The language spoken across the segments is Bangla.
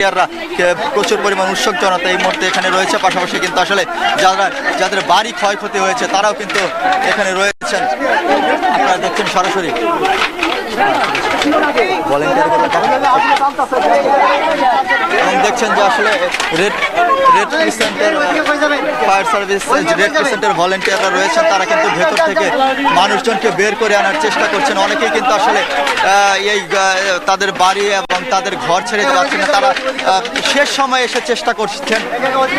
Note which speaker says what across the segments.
Speaker 1: ভলেন্টিয়াররা প্রচুর পরিমাণ উৎসুক জনতা এই মুহূর্তে এখানে রয়েছে। পাশাপাশি কিন্তু আসলে যারা, যাদের বাড়ি ক্ষয়ক্ষতি হয়েছে, তারাও কিন্তু এখানে রয়েছেন। আপনারা দেখছেন সরাসরি। দেখছেন যে আসলে রেড রেড ক্রিসেন্টের ফায়ার সার্ভিস রেড ক্রিসেন্টের ভলেন্টিয়াররা রয়েছেন, তারা কিন্তু ভেতর থেকে মানুষজনকে বের করে আনার চেষ্টা করছেন। অনেকেই কিন্তু আসলে এই তাদের বাড়ি তাদের ঘর ছেড়ে যাচ্ছেন না। তারা শেষ সময়ে এসে চেষ্টা করছেন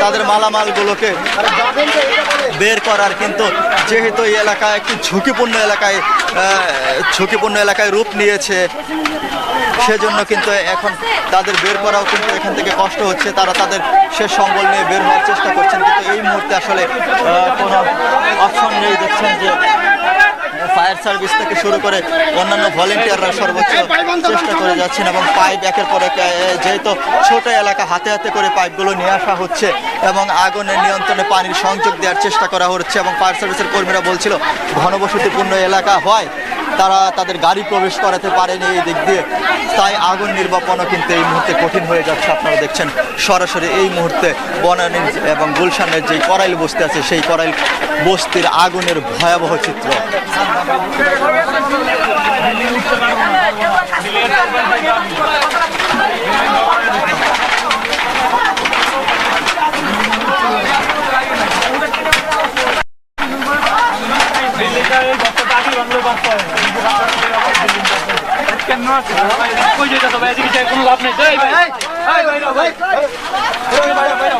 Speaker 1: তাদের মালামালগুলোকে বের করার, কিন্তু যেহেতু এই এলাকা একটি ঝুঁকিপূর্ণ এলাকায় ঝুঁকিপূর্ণ এলাকায় রূপ নিয়েছে, সেজন্য কিন্তু এখন তাদের বের করাও কিন্তু এখান থেকে কষ্ট হচ্ছে। তারা তাদের শেষ সম্বল নিয়ে বের হওয়ার চেষ্টা করছেন, কিন্তু এই মুহূর্তে আসলে কোনো অপশন নেই দেখছেন যে ফায়ার সার্ভিস থেকে শুরু করে অন্যান্য ভলেন্টিয়াররা সর্বোচ্চ চেষ্টা করে যাচ্ছেন এবং পাইপ একের পর এক যেহেতু ছোট এলাকা, হাতে হাতে করে পাইপগুলো নিয়ে আসা হচ্ছে এবং আগুনের নিয়ন্ত্রণে পানির সংযোগ দেওয়ার চেষ্টা করা হচ্ছে এবং ফায়ার সার্ভিসের কর্মীরা বলছিল, ঘনবসতিপূর্ণ এলাকা হয়। তারা তাদের গাড়ি প্রবেশ করাতে পারেনি এই দিক দিয়ে। তাই আগুন নির্বাপনও কিন্তু এই মুহূর্তে কঠিন হয়ে যাচ্ছে, আপনারা দেখছেন। সরাসরি এই মুহূর্তে বনানী এবং গুলশানের যে করাইল বস্তি আছে, সেই করাইল বস্তির আগুনের ভয়াবহ চিত্র।
Speaker 2: কোনো লাভ নেই এই ভাই এই ভাই ভাই এই ভাই ভাই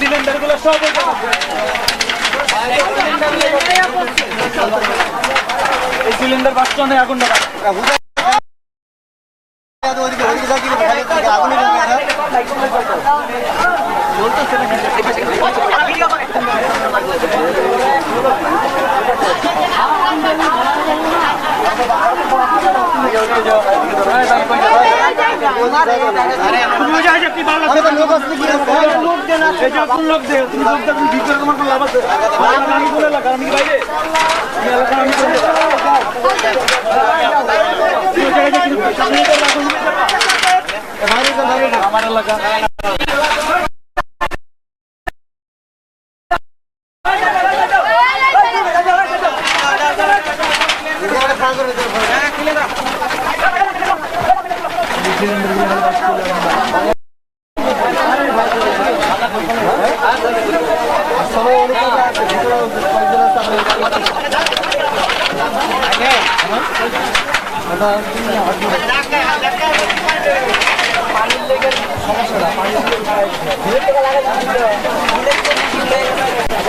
Speaker 2: সিলিন্ডারগুলো সব এই সিলিন্ডার বাস্টনে আগুন লাগা তুমি যা যা কি ভালো আছে লোক আছে কি আছে লোক দেন আছে এই যে কোন লোক দে তুমি লোক দে তুমি ভিতরে তোমার কোন লাভ আছে আমি বলে লাগা আমি কি বাইরে আমি এলাকা আমি বলে আমার এলাকা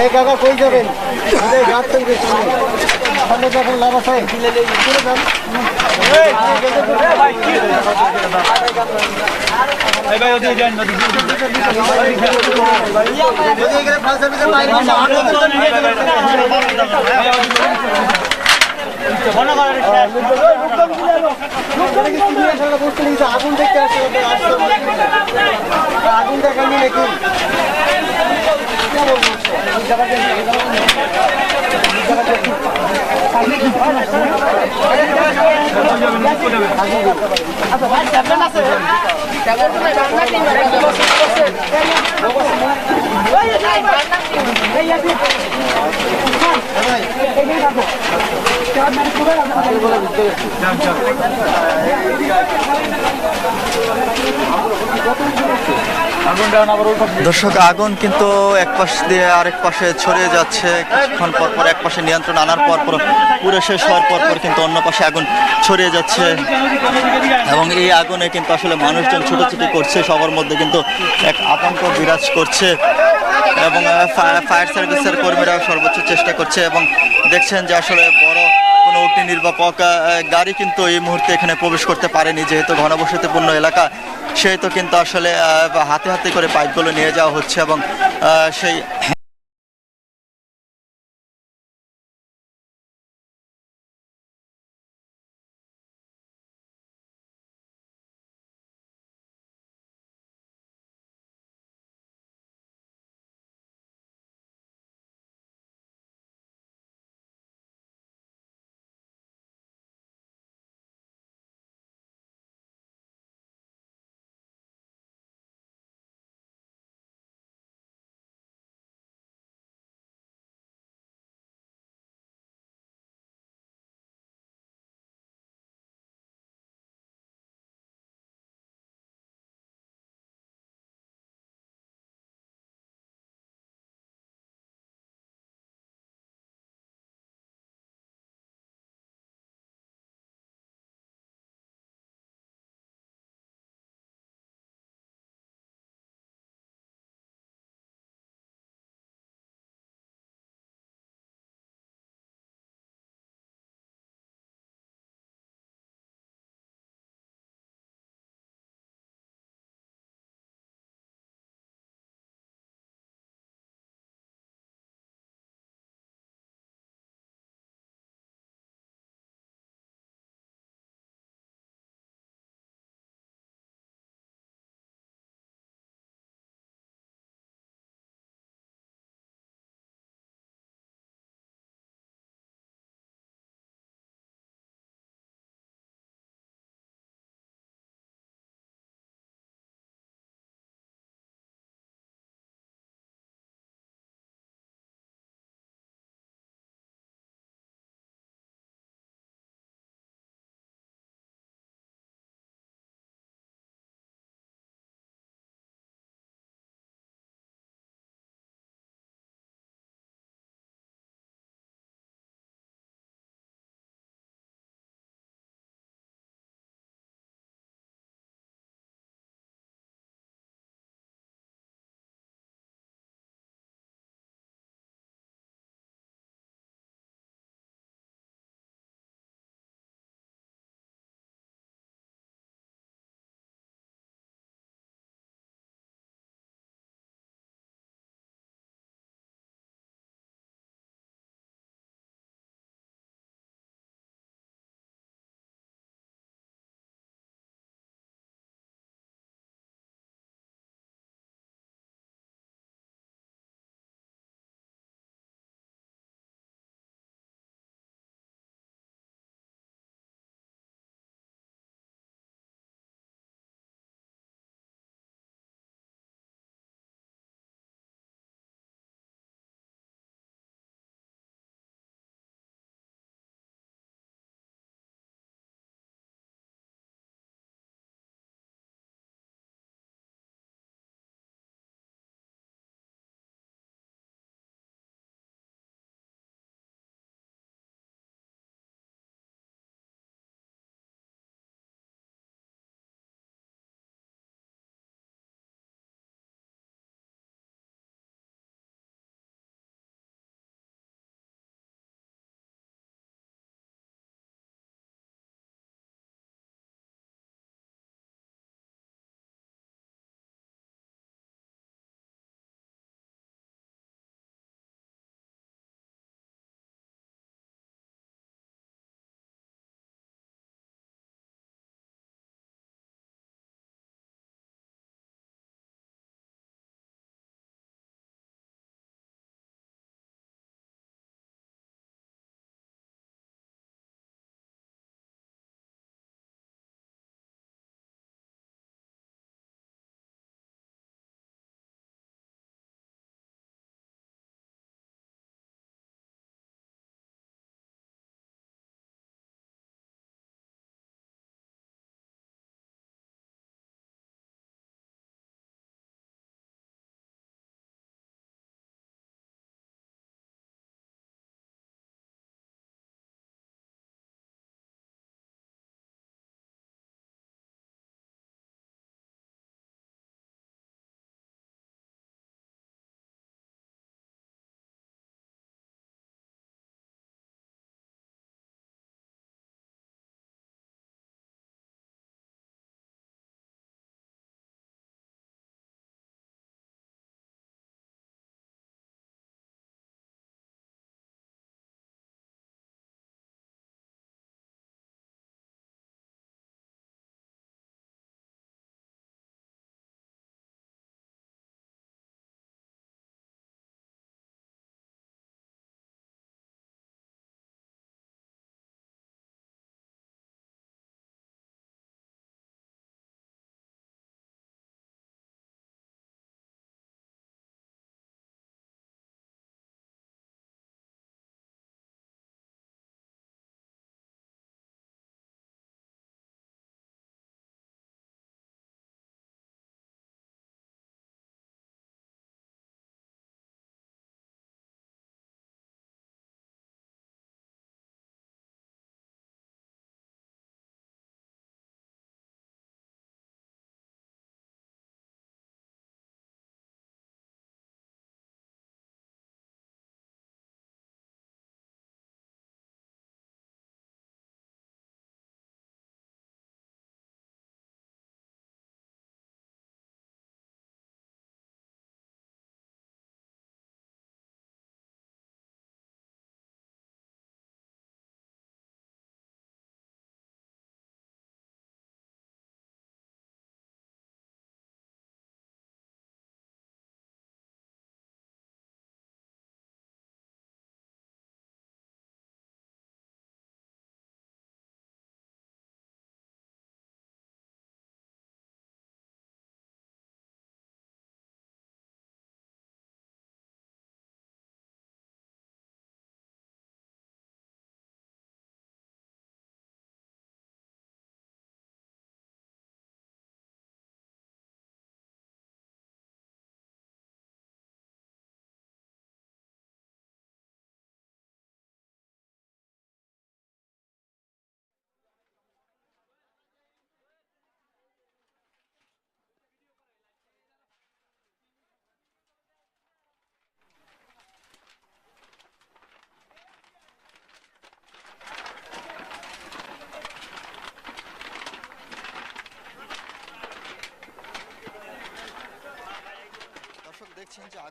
Speaker 3: এই কাকা কই যাবেন এই সামনে সামনে যখন লাভ আছে চলে যান আগুন দেখতে আসছে আগুন দেখানি নাকি?
Speaker 2: আগুন জায়গাটা
Speaker 1: দর্শক, আগুন কিন্তু এক পাশ দিয়ে আরেক পাশে ছড়িয়ে যাচ্ছে। কিছুক্ষণ পর পর এক পাশে নিয়ন্ত্রণ আনার পর পর পুরো শেষ হওয়ার পর পর কিন্তু অন্য পাশে আগুন ছড়িয়ে যাচ্ছে। এবং এই আগুনে কিন্তু আসলে মানুষজন ছুটোছুটি করছে, সবার মধ্যে কিন্তু এক আতঙ্ক বিরাজ করছে। এবং ফায়ার সার্ভিসের কর্মীরাও সর্বোচ্চ চেষ্টা করছে এবং দেখছেন যে আসলে বড় কোনো অগ্নি নির্বাপক গাড়ি কিন্তু এই মুহূর্তে এখানে প্রবেশ করতে পারেনি। যেহেতু ঘনবসতিপূর্ণ এলাকা, সেহেতু কিন্তু আসলে হাতে হাতে করে পাইপগুলো নিয়ে যাওয়া হচ্ছে এবং সেই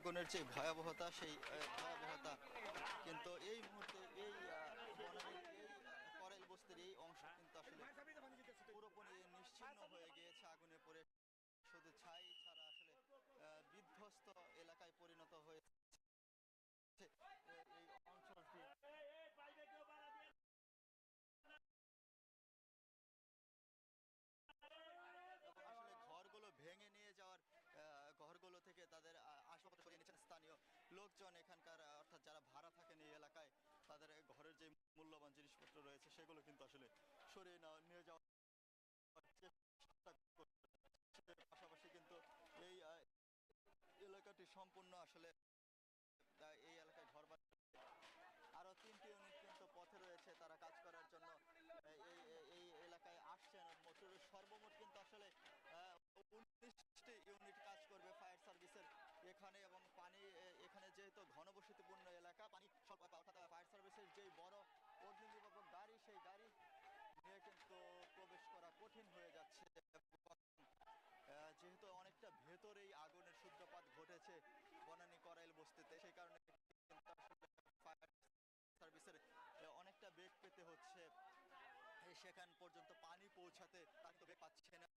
Speaker 1: আগুনের যে ভয়াবহতা সেই আহ, ভয়াবহতা কিন্তু এই মুহূর্তে এই আহ, বনানীর এই আহ, করাইল বস্তির এই অংশ কিন্তু আসলে পুরোপুরি নিশ্চিহ্ন হয়ে গিয়েছে আগুনে পড়ে শুধু ছাই ছাড়া আসলে আহ, বিধ্বস্ত এলাকায় পরিণত হয়েছে এ- এই অঞ্চলটি এবং আসলে ঘরগুলো ভেঙে নিয়ে যাওয়ার আহ, ঘরগুলো থেকে তাদের আহ, আসবাবপত্র সরিয়ে নিচ্ছেন স্থানীয় লোকজন এখানকার অর্থাৎ যারা ভাড়া থাকেন এই এলাকায়, তাদের ঘরের যে মূল্যবান জিনিসপত্র রয়েছে, সেগুলো কিন্তু আসলে সরিয়ে নিয়ে চেষ্টা পাশাপাশি কিন্তু এই এলাকাটি সম্পূর্ণ আসলে এই এলাকায় ঘর বাড়ি আরও তিনটি ইউনিট কিন্তু পথে রয়েছে তারা কাজ করার জন্য। এই এলাকায় আসছেন সর্বমোট কিন্তু আসলে উনিশটি ইউনিট কাজ করবে ফায়ার সার্ভিসের এখানে এবং পানি এখানে যেহেতু ঘনবসতিপূর্ণ এলাকা, পানি অর্থাৎ ফায়ার সার্ভিসের যেই বড় অগ্নি গাড়ি, সেই গাড়ি নিয়ে কিন্তু প্রবেশ করা কঠিন হয়ে যাচ্ছে যেহেতু অনেকটা ভেতরেই আগুনের সূত্রপাত ঘটেছে বনানী করাইল বস্তিতে, সেই কারণে ফায়ার সার্ভিসের অনেকটা বেগ পেতে হচ্ছে। সেখান পর্যন্ত পানি পৌঁছাতে তার তো বেগ পাচ্ছে না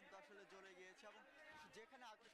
Speaker 1: কিন্তু আসলে জ্বলে গিয়েছে এবং যেখানে আগুন